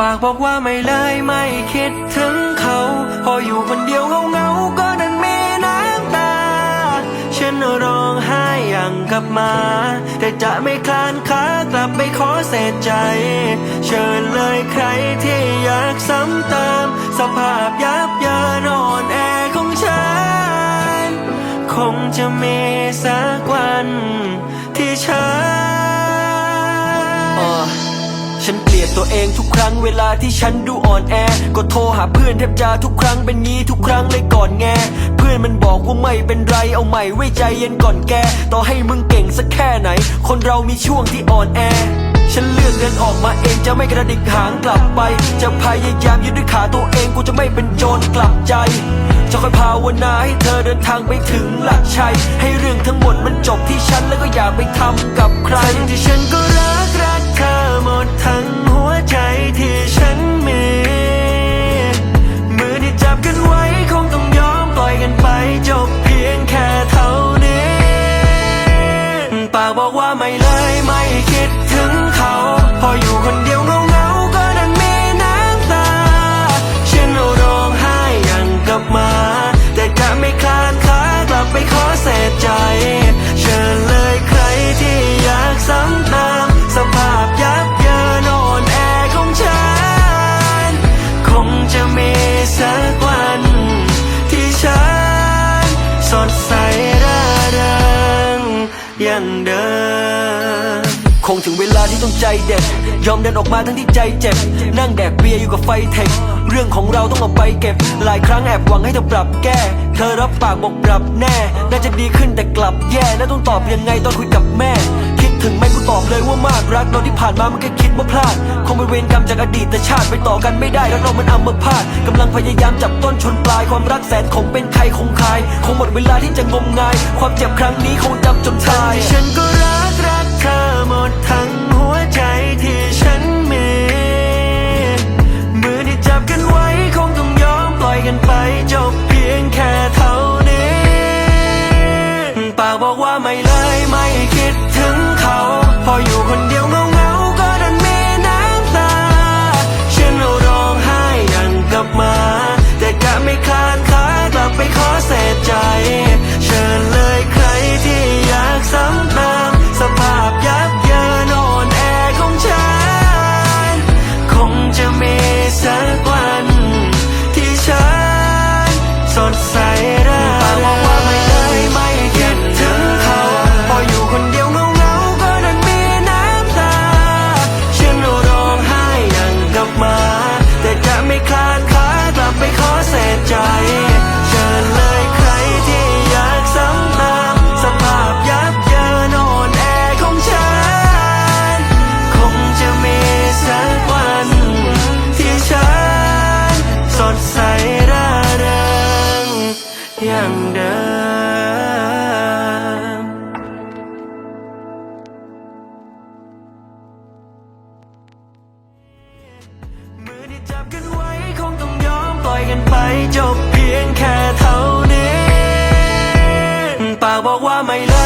ปากบอกว่าไม่เลยไม่คิดถึงเขา พออยู่คนเดียวเงาเงาก็ดันมีน้ำตา ฉันร้องไห้อย่างกับมา แต่จะไม่คลานขากลับไปขอเศษใจ เชิญเลยใครที่อยากซ้ำเติมสภาพยับเยินอ่อนแอของฉัน คงจะมีสักวันที่ฉัน ตัวเองทุกครั้งเวลาที่ฉันดูอ่อนแอ ก็โทรหาเพื่อนแทบจะทุกครั้งเป็นงี้ทุกครั้งเลยก่อนแง เพื่อนมันบอกว่าไม่เป็นไรเอาใหม่ไว้ใจเย็นก่อนแก ต่อให้มึงเก่งสักแค่ไหน คนเรามีช่วงที่อ่อนแอ ฉันเลือกเดินออกมาเองจะไม่กระดิกหางกลับไป จะพยายามยืนด้วยขาตัวเองกูจะไม่เป็นโจรกลับใจจะคอยภาวนาให้เธอเดินทางไปถึงหลักชัย ให้เรื่องทั้งหมดมันจบที่ฉันแล้วก็อย่าไปทำกับใครที่ฉันก็รัก เลยไม่คิดถึงเขา พออยู่คนเดียวเงาเงาก็ดันมีน้ำตา ฉันร้องไห้อย่างกับมา แต่จะไม่คลานขากลับไปขอเศษใจ เชิญเลยใครที่อยากซ้ำเติมสภาพยับเยินอ่อนแอของฉัน คงจะมีสักวัน ที่ฉันสดใสร่าเริงอย่างเดิม ลาที่ต้องใจเด็ด ยอมเดินออกมาทั้งที่ใจเจ็บ นั่งแดกเบียร์อยู่กับไฟเทค เรื่องของเราต้องเอาไปเก็บ หลายครั้งแอบหวังให้เธอปรับแก้ เธอรับปากบอกปรับแน่ น่าจะดีขึ้นแต่กลับแย่แล้วต้องตอบยังไงตอนคุยกับแม่ คิดถึงแม่กูตอบเลยว่ามากรักเราที่ผ่านมามันแค่คิดว่าพลาด คงเป็นเวรกรรมจากอดีตแต่ชาติไปต่อกันไม่ได้แล้วเรามันอัมพาตกำลังพยายามจับต้นชนปลายความรักแสนคงเป็นใครคงคาย คงหมดเวลาที่จะงมงาย ความเจ็บครั้งนี้คงจำจนตายฉันก็รักรักเธอหมดทั้ง ไม่เลยไม่คิดถึงเขา พออยู่คน อย่างเดิมมือที่จับกันไว้คงต้องยอมปล่อยกันไปจบเพียงแค่เท่านี้ปากบอกว่าไม่เลย